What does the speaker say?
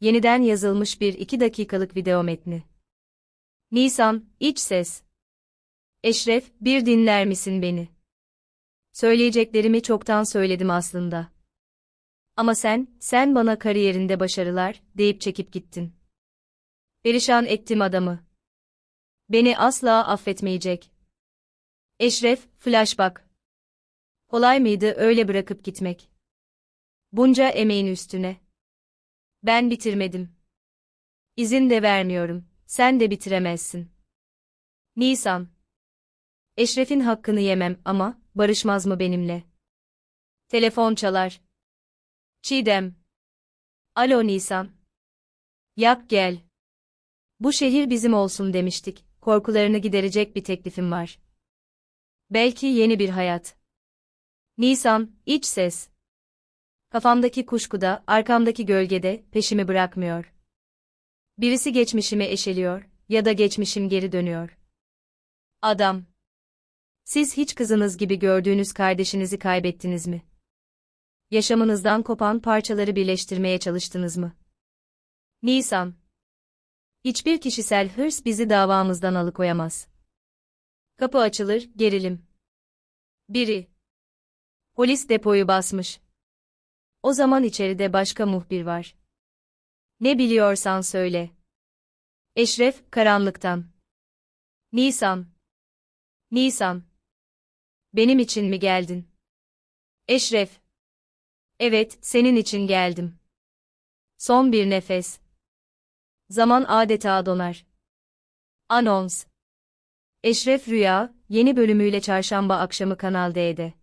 Yeniden yazılmış bir iki dakikalık video metni. Nisan, iç ses. Eşref, bir dinler misin beni? Söyleyeceklerimi çoktan söyledim aslında. Ama sen, sen bana kariyerinde başarılar, deyip çekip gittin. Perişan ettim adamı. Beni asla affetmeyecek. Eşref, flashback. Kolay mıydı öyle bırakıp gitmek? Bunca emeğin üstüne. Ben bitirmedim. İzin de vermiyorum, sen de bitiremezsin. Nisan. Eşref'in hakkını yemem ama, barışmaz mı benimle? Telefon çalar. Çiğdem. Alo Nisan. Yak gel. Bu şehir bizim olsun demiştik, korkularını giderecek bir teklifim var. Belki yeni bir hayat. Nisan, iç ses. Kafamdaki kuşkuda, arkamdaki gölgede, peşimi bırakmıyor. Birisi geçmişimi eşeliyor, ya da geçmişim geri dönüyor. Adam. Siz hiç kızınız gibi gördüğünüz kardeşinizi kaybettiniz mi? Yaşamınızdan kopan parçaları birleştirmeye çalıştınız mı? Nisan. Hiçbir kişisel hırs bizi davamızdan alıkoyamaz. Kapı açılır, gerilim. Biri. Polis depoyu basmış. O zaman içeride başka muhbir var. Ne biliyorsan söyle. Eşref, karanlıktan. Nisan. Nisan. Benim için mi geldin? Eşref. Evet, senin için geldim. Son bir nefes. Zaman adeta donar. Anons. Eşref Rüya, yeni bölümüyle çarşamba akşamı Kanal D'de.